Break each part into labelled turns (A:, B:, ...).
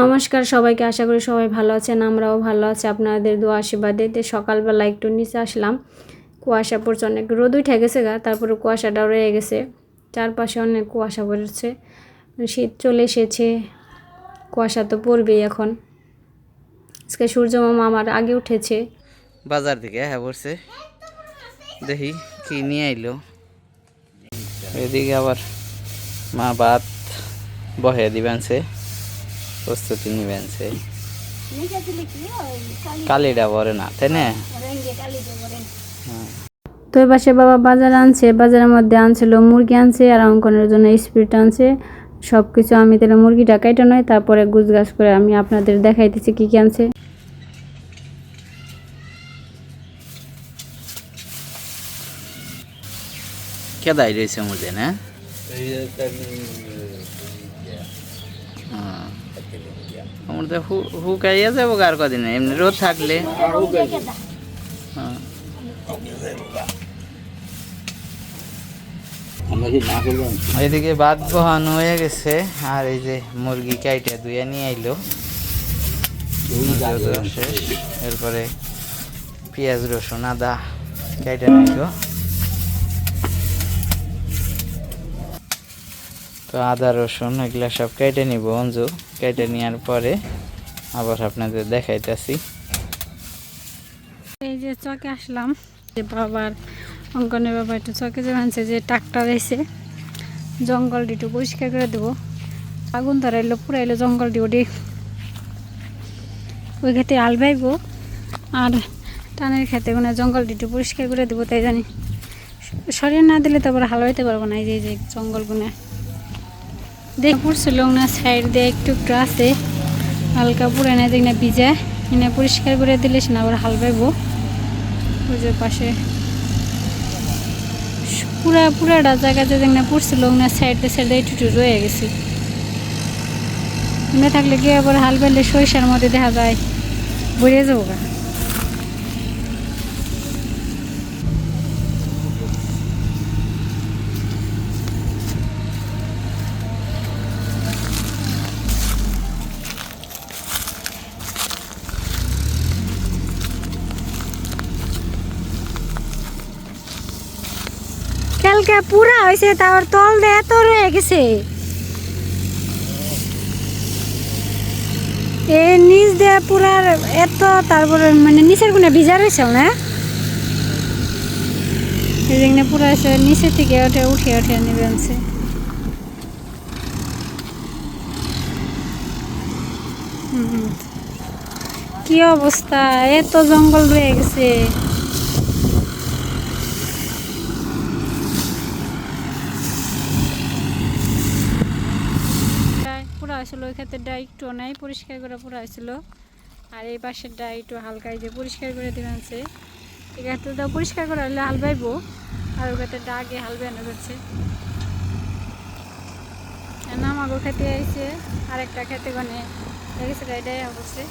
A: নমস্কার সবাইকে, আশা করি সবাই ভালো আছেন, আমরাও ভালো আছি। আপনাদের দোয়া আশীর্বাদে। সকালবেলা একটু নিচে আসলাম। কুয়াশা পড়ছে, অনেক রোদ উঠে গেছে গা, তারপরে কুয়াশাটাও রয়ে গেছে। চারপাশে অনেক কুয়াশা পড়েছে। শীত চলে এসেছে। কুয়াশা তো পড়বেই এখন। আজকে সূর্য মামা আমার আগে উঠেছে।
B: বাজার থেকে হ্যাঁ বলছে দেখি কি নিয়ে আইলো। এদিকে আবার মা ভাত বহে দিবেনছে প্রস্তুতি নিবেনছে কালিটা পরে না তাই না?
A: তো এবার সে বাবা বাজার আনছে বাজারের মধ্যে আনছিল মুরগি আনছে আর অঙ্কনের জন্য স্পিরিট আনছে। সব কিছু আমি তাহলে মুরগিটা কেটে নয় তারপরে গুছ গাছ করে আমি আপনাদের দেখাইতেছি কী কী আনছে।
B: কেদাই রয়েছে মধ্যে না আমার তো হুকাইয়া যাব আর কদিন এমনি রোদ থাকলে। হ্যাঁ। এদিকে বাদ বহানো হয়ে গেছে আর এই যে মুরগি কাইটা ধুয়ে নিয়ে আইলো। শেষ। এরপরে পেঁয়াজ রসুন আদা কাইটা নিলো। তো আদা, রসুন এগুলা সব কেটে নিব অঞ্জু। কেটে নেওয়ার পরে আবার আপনাদের দেখাইতেছি।
A: এই যে চকে আসলাম, যে বাবার অঙ্কনের বাবা একটু চকে যে ভানছে যে ট্রাক্টর এসে জঙ্গলটি একটু পরিষ্কার করে দেবো। আগুন ধরাইলো, পুরাইলো জঙ্গলটি ওটি ওই খেতে আল বাইবো আর টানের খেতে মানে জঙ্গলটি একটু পরিষ্কার করে দেবো, তাই জানি। সরিয়ে না দিলে তো আবার হাল হইতে পারব না, এই যে জঙ্গলগুলো দেখ পড়ছিল না, সাইড দিয়ে একটু আছে। হালকা পুরে না দেখ না, ভিজা। এনে পরিষ্কার করে দিলে না আবার হাল পাইবো যে পাশে। পুরা পুরাটা জায়গাতে দেখ না পড়ছিল না, সাইড দিয়ে সাইড দিয়ে একটু রয়ে গেছে। এমনি থাকলে কি আবার হাল পাইলে সরিষার মধ্যে দেখা যায় বইয়ে যাব গা। কালকে পুরা হয়েছে তারপর তল দিয়ে এত রয়ে গেছে। এ নিচ দিয়ে পুরার এত, তারপরে মানে নিচের গুণে ভিজা রয়েছে না। কি অবস্থা? এত জঙ্গল রয়ে গেছে। ক্ষেত্রে একটু নাই, পরিষ্কার করে পুরা হয়েছিল। আর এই পাশের ডা একটু হালকা যে পরিষ্কার করে দিবেন আছে এই ক্ষেত্রে তো পরিষ্কার করে হলে হাল বাইবো আর ওই ক্ষেত্রে ডা আগে হাল বেয়ানো যাচ্ছে। নামাগো খেতে আইছে, আরেকটা খেতে গনে। দেখেছে এটাই অবশ্যই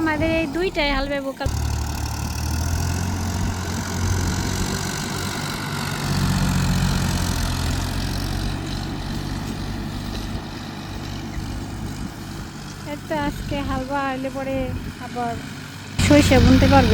A: আমাদের এই দুইটাই হাল বাইবো তো আজকে হালবা আইলে পরে আবার সরিষা বুনতে পারব।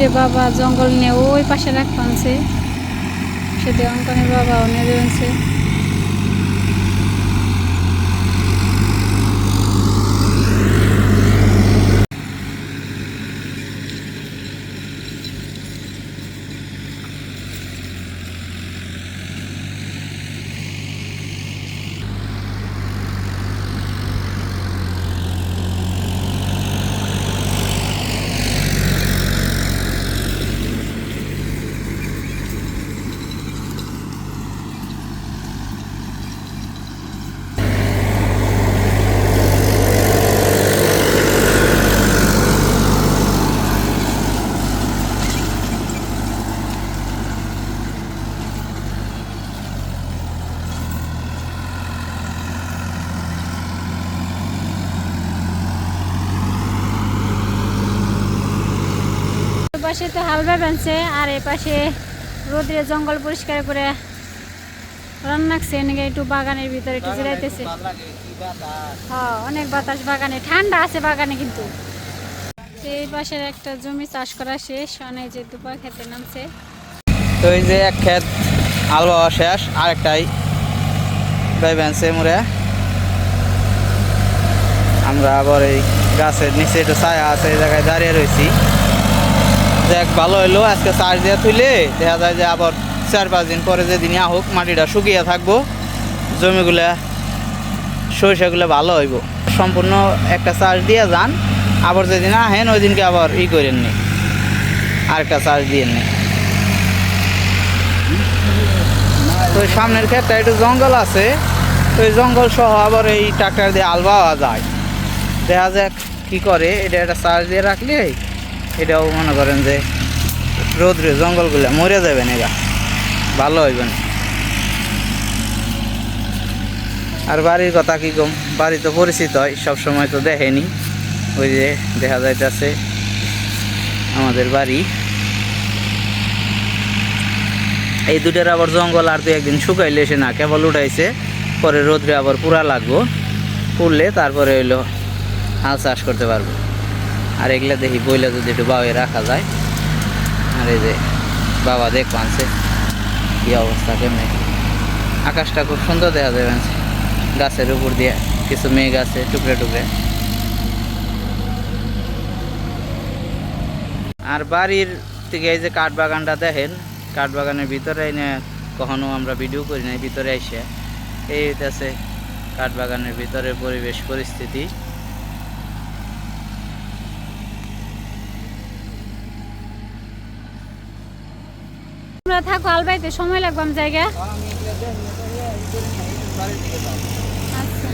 A: যে বাবা জঙ্গল নিয়ে ওই পাশে রাখছে সেটা অঙ্কনের বাবা নিয়ে রয়েছে পাশে তো হালবা বানছে আর এই পাশে রোদে জঙ্গল পরিষ্কার করে রান্নাকছে এনেকে একটু বাগানের ভিতরে একটু জিরাইতেছে হ্যাঁ অনেক বাতাস বাগানে ঠান্ডা আছে বাগানে কিন্তু। এই পাশের একটা জমি চাষ করা শেষ অনেক যে দুপা খেতে নামছে।
B: তো এই যে এক ক্ষেত আলবা শেষ আর একটাই গাই ব্যানছে মুড়ে আমরা আবার এই গাছের নিচে একটু ছায়া আছে এই জায়গায় দাঁড়িয়ে রয়েছি। দেখ, ভালো হইল, আজকে চার্জ দিয়ে তুলে দেখা যায় যে আবার চার পাঁচ দিন পরে যে যেদিনই হোক, মাটিটা শুকিয়ে থাকব, জমিগুলা, সরিষাগুলো ভালো হইব। সম্পূর্ণ একটা চার্জ দিয়ে যান, আবার যেদিন আহেন ওই দিনকে আবার ই করেন নি। আরেকটা চার্জ দিয়ে নি। তো ওই সামনের ক্ষেত্রে একটু জঙ্গল আছে, তো এই জঙ্গল সহ আবার এই ট্রাক্টর দিয়ে আলবাওয়া যায়। দেখা যাক কি করে, এটা একটা চার্জ দিয়ে রাখলে এটাও মনে করেন যে রোদ্রে জঙ্গলগুলো মরে যাবে না এগা ভালো হইবে না। আর বাড়ির কথা কি কম? বাড়ি তো পরিচিত হয়, সবসময় তো দেখেনি। ওই যে দেখা যাইতেছে আমাদের বাড়ি। এই দুটার আবার জঙ্গল আর দু একদিন শুকাইলে সে না কেবল উঠাইছে, পরে রোদ্রে আবার পুরা লাগবো। পুড়লে তারপরে হইল হাল চাষ করতে পারব। আর এগুলা দেখি বইলে যদি একটু বাউয়ে রাখা যায়। আর এই যে বাবা দেখ পানছে কি অবস্থা, কেমনে? আকাশটা খুব সুন্দর দেখা যাবে গাছের উপর দিয়ে কিছু মেঘ আছে, টুকরে টুকরে। আর বাড়ির থেকে এই যে কাঠ বাগানটা দেখেন, কাঠ বাগানের ভিতরে এনে কখনো আমরা ভিডিও করি নাই, ভিতরে এসে এই হইতেছে কাঠ বাগানের ভিতরে পরিবেশ, পরিস্থিতি।
A: তোমরা থাকো, আলবাইতে সময় লাগবে আমি জায়গা। আচ্ছা।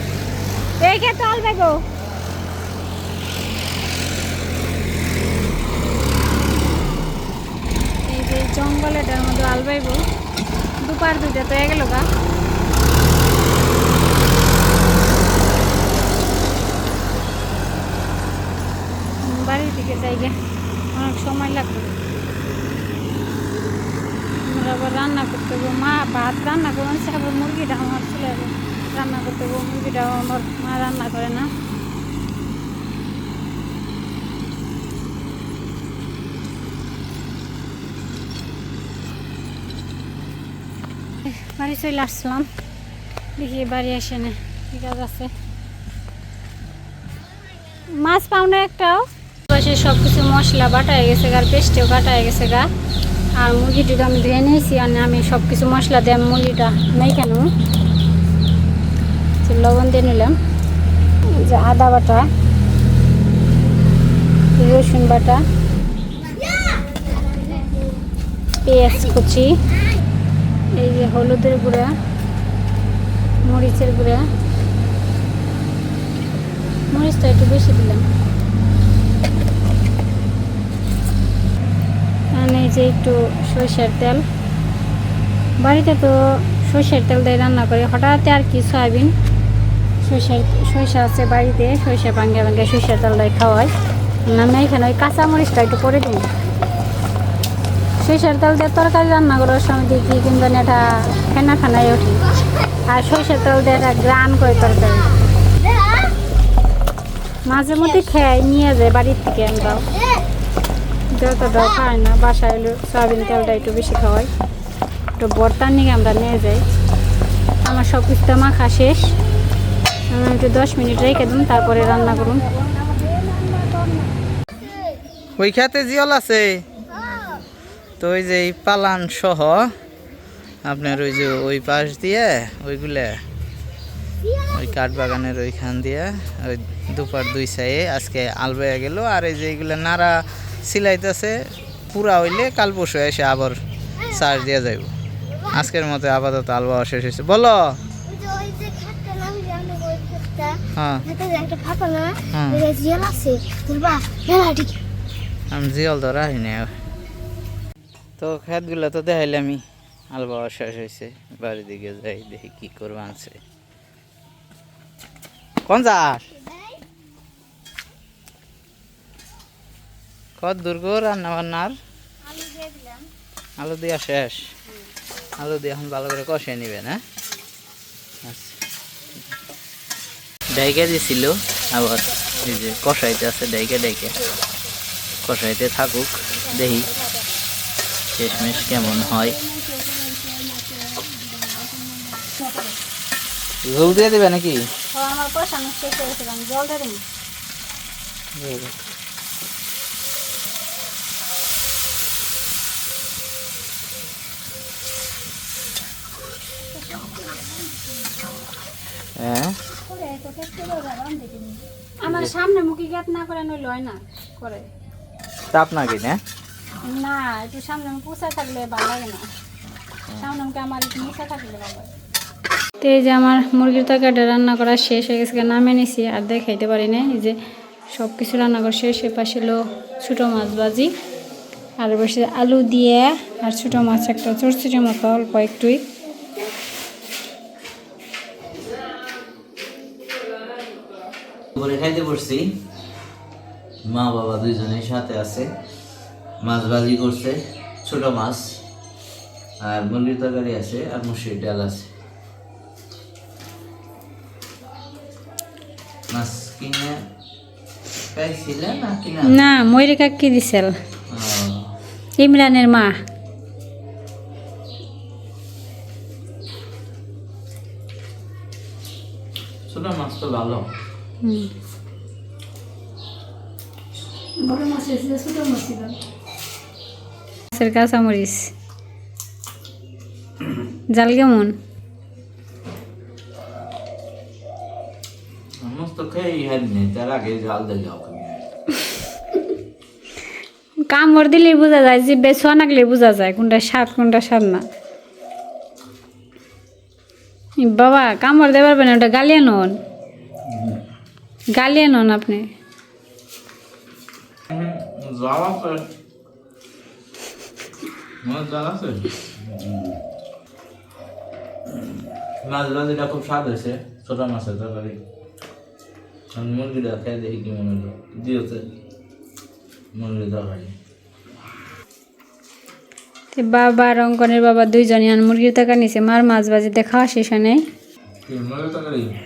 A: এই খেতে আলবাই গো। এই যে জঙ্গলেটার মধ্যে আলবাইব দুপার দুইটা তো গেল গা। বাড়ির দিকে জায়গা অনেক সময় লাগবে। আবার রান্না করতে মা ভাত রান্না করুন সে আবার মুরগিটা আমার ছেলে রান্না করতে মুরগিটাও আমার মা রান্না করে না। বাড়ি চলে আসলাম, দেখি বাড়ি আসে না ঠিক আছে। মাছ পাও না একটাও। সব কিছু মশলা বাটা হয়ে গেছে গা পেস্টেও কাটা হয়ে গেছে গা। আর মুরগিটা আমি ধুয়ে নিয়েছি আর আমি সব কিছু মশলা দিয়ে মুরগিটা নেই কেন লবণ দিয়ে নিলাম। যে আদা বাটা, রসুন বাটা, পেঁয়াজ কুচি, এই যে হলুদের গুঁড়া, মরিচের গুঁড়া। মরিচটা একটু বেশি দিলাম। এই যে একটু সরষের তেল। বাড়িতে তো সরষের তেল দিয়ে রান্না করি। হঠাৎ আর কি সয়াবিন, সরষের, সরষা আছে বাড়িতে, সরষা ভাঙ্গে ভাঙ্গে সরষের তেল দিয়ে খাওয়াই। আমি এখানে ওই কাঁচামরিচটা একটু করে দিই। সরষের তেল দিয়ে তরকারি রান্না করার সময় দেখি কিংবা এটা ফেনা ফেনাই ওঠে আর সরষের তেল দিয়ে এটা গ্রান করে তরকারি। মাঝে মধ্যে খেয়ে নিয়ে যায় বাড়ির থেকে আমরাও যতটাও খায় না, বাসায় হলো সয়াবিন তেলটা একটু বেশি খাওয়াই। একটু বর্তার নিয়ে আমরা নিয়ে যাই। আমার সব কিছুটা মাখা শেষ। আমি একটু দশ মিনিট রেখে দিন, তারপরে রান্না করুন।
B: ওই খেতে জিয়ল আছে? তো ওই যে পালান সহ, আপনার ওই যে ওই পাশ দিয়ে, ওইগুলা, ওই কাঠ বাগানের ওইখান দিয়ে, ওই দুপার দুই সাইয়ে আজকে আলবাইয়া গেল। আর এই যে এইগুলা নাড়া সিলাইতেছে, পুরা হইলে কাল পরশু এসে আবার চার্জ দিয়ে যাইব। আজকের মতো আপাতত আলবা শেষ হয়েছে। বলো? হ্যাঁ।
C: খাটটা যে একটা ফাঁকা না
B: হুম।
C: ওই জিয়াল আছে ধরবা মেলা ঠিক
B: আমি জিয়ল তো রাখি না তো খেতগুলো তো দেখাইলে আমি আলবা শেষ হয়েছে। বাড়ির দিকে যাই দেখি কি করব আনছে। কোন যাস কত দূর গো রান্না বান্নার আলু দেওয়া শেষ। আলু দিয়ে এখন ভালো করে কষিয়ে নেবেন হ্যাঁ? আচ্ছা। ডাইকে দিছিল আবার এই যে কষাইতে আছে ডাইকে ডাইকে। কষাইতে থাকুক দেখি শেষমেশ কেমন হয়। জল দিয়ে দেবে নাকি?
A: জল দিয়ে আমার সামনে মুখে না করে নইলে হয় না করে।
B: চাপ নাকি না?
A: না একটু সামনে থাকলে ভালো লাগে না। সামনে মুখে আমার একটু মুছা থাকলে ভালো লাগে। তো এই যে আমার মুরগির তরকারিটা রান্না করা শেষ হয়ে গেছে নামে নিছি আর দেখাইতে পারি না এই যে সব কিছু রান্না করা শেষ এ পাশে হলো ছোটো মাছ ভাজি আর বসে আলু দিয়ে আর ছোটো মাছ একটা চরচুরির মতো অল্প একটুই।
B: করে খাইতে পড়ছি। মা বাবা দুইজনের সাথে আছে। মাছ ভাজি করছে ছোট মাছ। আর মুরগির তরকারি আছে আর মুসুরির ডাল আছে। মাছ কিনে না কিনা?
A: না ময়ূরী কাকি দিছিল। ইমরানের মা।
B: ছোট মাছ তো ভালো।
A: হুম। বড় মাছ এসেছে ছোট মাছ মাছের কাঁচামরিচ। জাল কেমন? কামড় দিলেই বোঝা যায় যে বেশ নাকলে বোঝা যায় কোনটা স্বাদ কোনটা স্বাদ না। বাবা কামড় দেবার পারেন ওটা গালিয়ে নন। গালিয়ে নন আপনি।
B: জাল আছে মাছ জাল আছে? মাছ ভাজিটা খুব স্বাদ হয়েছে ছোট মাছের তরকারি। মুরগিটা খেয়ে দেখি কি মনে হলো দিয়েছে। মুরগির তরকারি।
A: বাবা আর অঙ্কনের বাবা দুইজনই আন মুরগির টাকা নিছে। মার মাছ বাজিতে খাওয়া শেষ হয় নাই।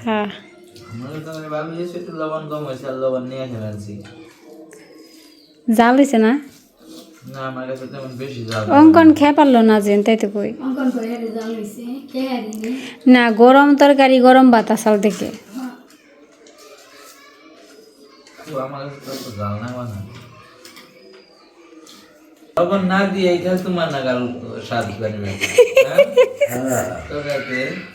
A: হ্যাঁ। জাল না?
B: না আমার কাছে তেমন বেশি জাল
A: অঙ্কন খেয়ে পারল না যেন তাই তো কই। না গরম তরকারি গরম বাতাসাল থেকে
B: তো আমার কাছে তো অত জাল না লবণ না দিয়ে তোমার নাগাল স্বাদ
A: এই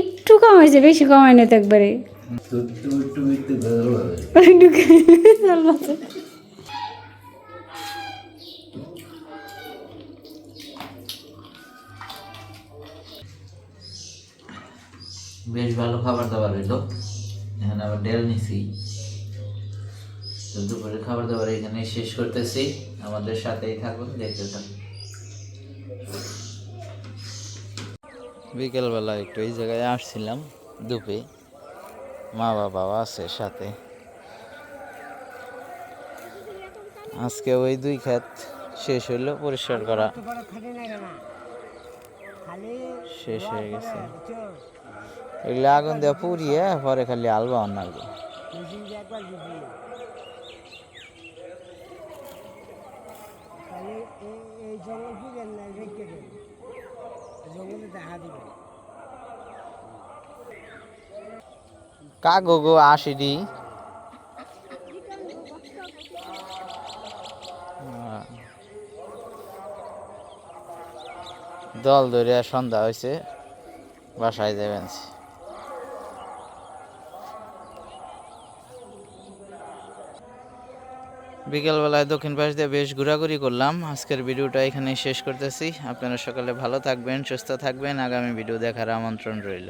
A: একটু কম হয়েছে, বেশি কমায় না একবারে।
B: বেশ ভালো খাবার দাবার হইল। এখানে আবার ডেল নিছি। দুপুরের খাবার দাবার এখানে শেষ করতেছি। আমাদের সাথেই থাকুন, দেখতে থাকুন। বিকেলবেলা একটু এই জায়গায় আসছিলাম, দুপে। মা বাবাও আছে সাথে। আজকে ওই দুই ক্ষেত শেষ হইল, পরিষ্কার করা। শেষ হয়ে গেছে। এগুলো আগুন দেওয়া পুড়িয়ে পরে খালি আলবা অন্যান্য কাগো গো আসিডি দল ধরে সন্ধ্যা হয়েছে বাসায় যাবেন বিকেলবেলায় দক্ষিণ পাশ দিয়ে বেশ ঘোরাঘুরি করলাম। আজকের ভিডিওটা এখানে শেষ করতেছি। আপনারা সকালে ভালো থাকবেন, সুস্থ থাকবেন। আগামী ভিডিও দেখার আমন্ত্রণ রইল।